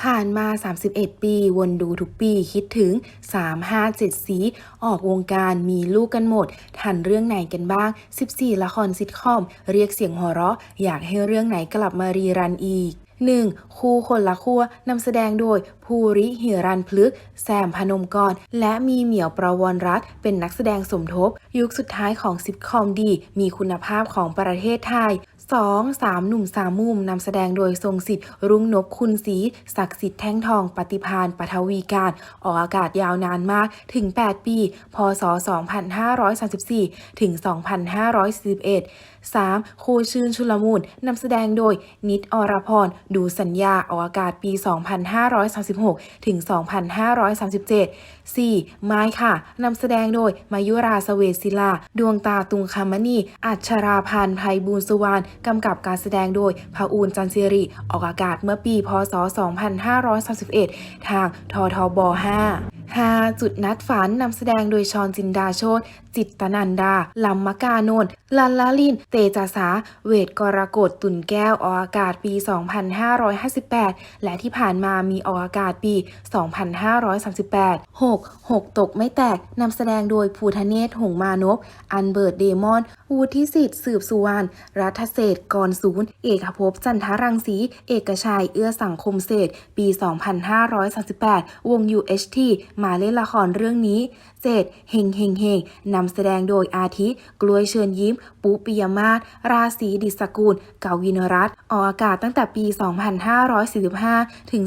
ผ่านมา 31 ปี วนดูทุกปีคิดถึง 3 5 7 สี ออกวงการมีลูกกันหมด ทันเรื่องไหนกันบ้าง 14 ละครซิทคอม เรียกเสียงหัวเราะ อยากให้เรื่องไหนกลับมารีรันอีก 1. คู่คนละคั่วนำแสดงโดย ภูริหิรันพลึกแซมพนมกร และมีเหมียวประวรรัตเป็นนักแสดงสมทบ ยุคสุดท้ายของซิทคอมดี มีคุณภาพของประเทศไทย 2. สามหนุ่มสามมุมนำแสดงโดยทรงสิทธิ์ รุ่งนพคุณศรีศักดิ์สิทธิ์แท่งทอง ปฏิพานปฐวีการ ออกอากาศยาวนานมากถึง 8 ปี พศ 2534 ถึง 2541 3. ครูชื่นชุลมูลนำแสดงโดย นิดอรพร ดูสัญญาออกอากาศปี 2536ถึง 2537 4. ไม้ค่ะ นำแสดงโดย มายุราสเวตศิลา ดวงตาตุงคามณี อัชราพันธ์ไพบูลสุวรรณ กำกับการแสดงโดยพระอูนจันทร์สิริ ออกอากาศเมื่อปี พศ 2531 ทางททบ 5 5. จุดนัดฝันนำแสดงโดยชอนจินดาโชตจิตตนันดาลัมมกาโนนลันลาลิน เตจาสา เวทกรกฎตุนแก้ว ออกอากาศปี 2558 และที่ผ่านมามีออกอากาศปี 2538 6. 6 ตกไม่แตกนำแสดงโดยภูทะเนศหงมานพ อันเบิร์ตเดมอน วูทิสิทธิ์สืบสุวรรณ รัฐเศษกรศูนย์ เอกภพจันทรังสี เอกชัย เอื้อสังคมเศรษปี 2538 วง UHT มาเล่นละครเรื่องนี้เจตเฮงเฮงเฮงนำแสดงโดยอาทิ กล้วยเชิญยิ้ม ปูปิยมาศราศีดิสกุลเกาวินรัตออกอากาศตั้งแต่ปี 2545 ถึง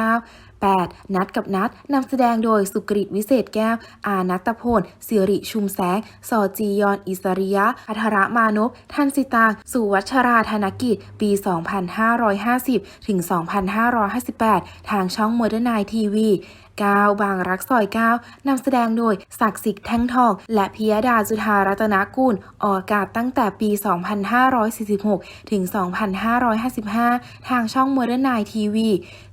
2559 8. นัดกับนัดนำแสดงโดยสุกริตวิเศษแก้ว อานัตพลสิริชุมแสง สอจียอน อิสริยะอัทระมานพทันสิตาง สุวัชราธนกิจ ปี 2550 ถึง 2558 ทางช่องโมเดิร์นไนทีวี 9 บางรักซอย 9 นำแสดงโดยศักดิ์สิทธิ์แท่งทอง และพิยดาจุธารัตนกุลออกอากาศตั้งแต่ปี 2546 ถึง 2555 ทางช่องโมเดิร์นไนทีวี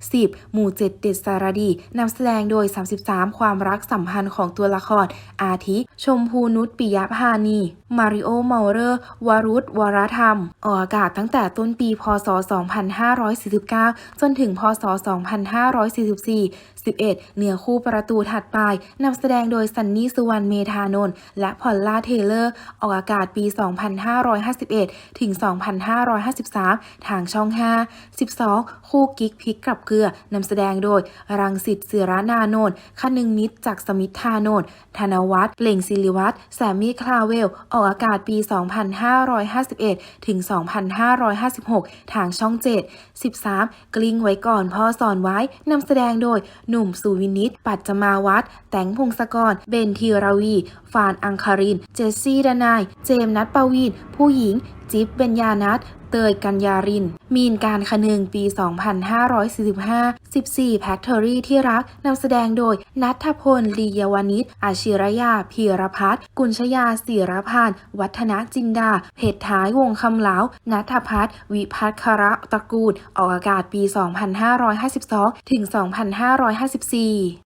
10 หมู่เจ็ดเด็ดสารดี นำแสดงโดย 33 ความรักสัมพันธ์ของตัวละคร อาทิ ชมพูนุชปิยพานี มาริโอเมาเรอร์ วรุษวรธรรม ออกอากาศตั้งแต่ต้นปี พศ 2549 จนถึง พศ 2544 11เนื้อคู่ประตูถัดไปนำแสดงโดยซันนี่สุวรรณเมธานนท์และพอลล่าเทเลอร์ ออกอากาศปี 2551 ถึง 2553 ทางช่อง 5 12 คู่กิ๊กพิกกับเกลือนำแสดงโดย รังสิตเสือรานานนท์คนึงนิดจากสมิทธานนท์ธนวัฒน์เล่งศิริวัฒน์แซมมี่คลาเวล ออกอากาศปี 2551 ถึง 2556 ทางช่อง 7 13 กลิ้งไว้ก่อนพ่อสอนไว้นำแสดงโดยหนุ่มสุวินิต ปัจจมาวัฒแตงพงศกร เบนทีรวี ฟานอังคาริน เจสซี่ดานาย เจมส์นัทปวีนผู้หญิงจิ๊บเบญญานัทเตยกัญญาริน มีนการคนึงปี 2545 14 แพคทอรี่ที่รัก นำแสดงโดย นัทพล ลียวานิชอาชิรยา พีรพัฒน์กุลชยาศิรพันวัฒนจินดา เพจท้ายวงคำเหลา นัทพัฒน์วิพัฒคระตระกูล ออกอากาศปี 2552 ถึง 2554